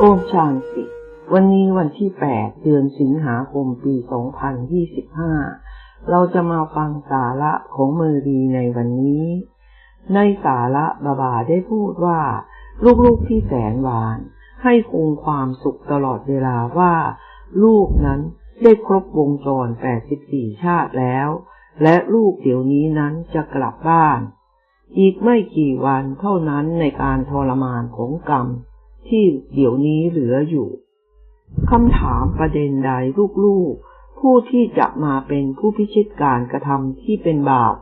โอมชานติวันนี้วันที่ 8 เดือนสิงหาคมปี 2025 เราจะมาฟังสาระของเมรีในวันนี้ ในสาระบาบาได้พูดว่า ลูกๆที่แสนหวาน ให้คงความสุขตลอดเวลาว่า ลูกนั้นได้ครบวงจร 84 ชาติแล้ว และลูกเดี๋ยวนี้นั้นจะกลับบ้าน อีกไม่กี่วันเท่านั้นในการทรมานของกรรม ที่เดี๋ยวนี้เหลืออยู่คำถามประเด็นใดลูกๆ ผู้ที่จะมาเป็นผู้พิชิตการกระทำที่เป็นบาป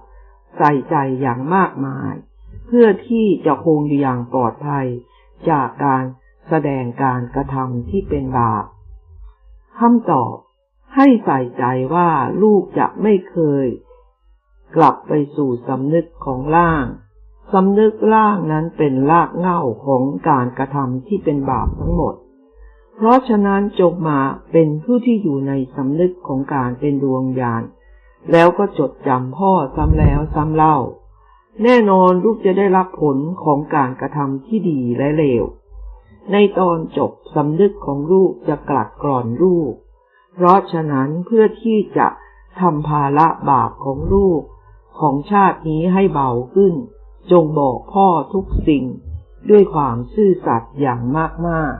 ใส่ใจอย่างมากมาย เพื่อที่จะคงอยู่อย่างปลอดภัย จากการแสดงการกระทำที่เป็นบาปคำตอบให้ใส่ใจว่าลูกจะไม่เคย กลับไปสู่สำนึกของล่าง สำนึกล่างนั้นเป็นรากเหง้าของการกระทำที่เป็นบาปทั้งหมด เพราะฉะนั้นจงมาเป็นผู้ที่อยู่ในสำนึกของการเป็นดวงญาณ แล้วก็จดจำพ่อซ้ำแล้วซ้ำเล่า แน่นอนลูกจะได้รับผลของการกระทำที่ดีและเลว ในตอนจบสำนึกของลูกจะกลัดกร่อนลูก เพราะฉะนั้นเพื่อที่จะทำภาระบาปของลูกของชาตินี้ให้เบาขึ้น จงบอกพ่อทุกสิ่งด้วยความซื่อสัตย์อย่างมากมาก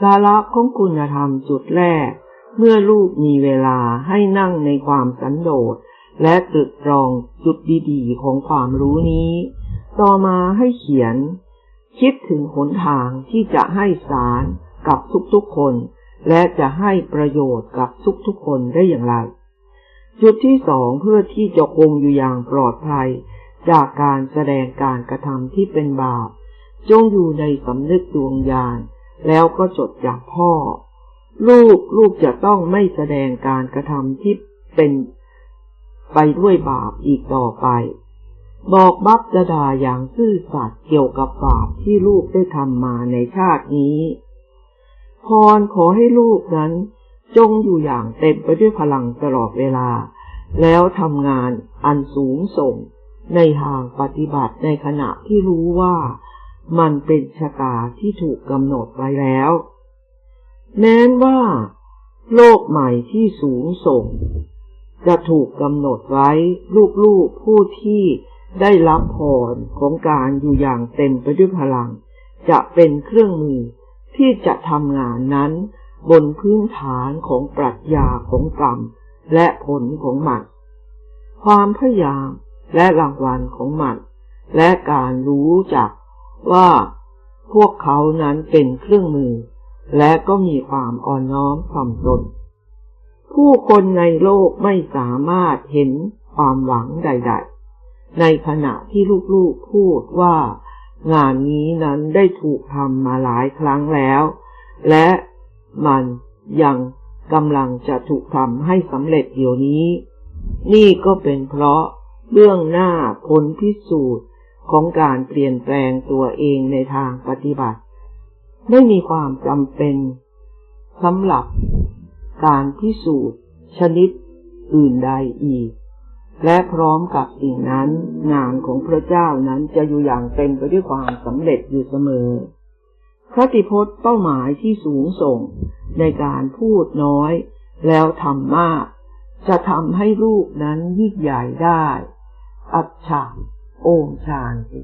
สาระของคุณธรรมจุดแรก เมื่อลูกมีเวลาให้นั่งในความสันโดษ และตรึกตรองจุดดีๆ ของความรู้นี้ ต่อมาให้เขียน คิดถึงหนทางที่จะให้สารกับทุกๆคน และจะให้ประโยชน์กับทุกๆคนได้อย่างไร จุดที่สองเพื่อที่จะคงอยู่อย่างปลอดภัย จากการแสดงการกระทำที่เป็นบาป จงอยู่ในสำนึกดวงญาณ แล้วก็จดจากพ่อ ลูกลูกจะต้องไม่แสดงการกระทำที่เป็นไปด้วยบาปอีกต่อไป บอกบัพจะดาอย่างซื่อสัตย์เกี่ยวกับบาปที่ลูกได้ทำมาในชาตินี้ พรขอให้ลูกนั้น จงอยู่อย่างเต็มไปด้วยพลังตลอดเวลา แล้วทำงานอันสูงส่ง ในทางปฏิบัติในขณะที่รู้ว่ามันเป็นชะตาที่ถูกกำหนดไว้แล้ว แม้นว่า โลกใหม่ที่สูงส่ง จะถูกกำหนดไว้ลูกๆผู้ที่ได้รับพรของการอยู่อย่างเต็มไปด้วยพลัง จะเป็นเครื่องมือที่จะทำงานนั้นบนพื้นฐานของปรัชญาของกรรมและผลของมันความพยายาม และรางวัลของมัน และการรู้จักว่าพวกเขานั้นเป็นเครื่องมือ และก็มีความอ่อนน้อมถ่อมตน ผู้คนในโลกไม่สามารถเห็นความหวังใด ๆ ในขณะที่ลูกๆพูดว่า งานนี้นั้นได้ถูกทำมาหลายครั้งแล้ว และมันยังกำลังจะถูกทำให้สำเร็จเดี๋ยวนี้ นี่ก็เป็นเพราะ เบื้องหน้าผลพิสูจน์ของการเปลี่ยนแปลงตัวเองในทางปฏิบัติ ไม่มีความจำเป็นสำหรับการพิสูจน์ชนิดอื่นใดอีก และพร้อมกับสิ่งนั้นงานของพระเจ้านั้นจะอยู่อย่างเต็มไปด้วยความสำเร็จอยู่เสมอคติพจน์เป้าหมายที่สูงส่งในการพูดน้อยแล้วทำมาก จะทำให้ลูกนั้นยิ่งใหญ่ได้ อัจฉาโอมชานติ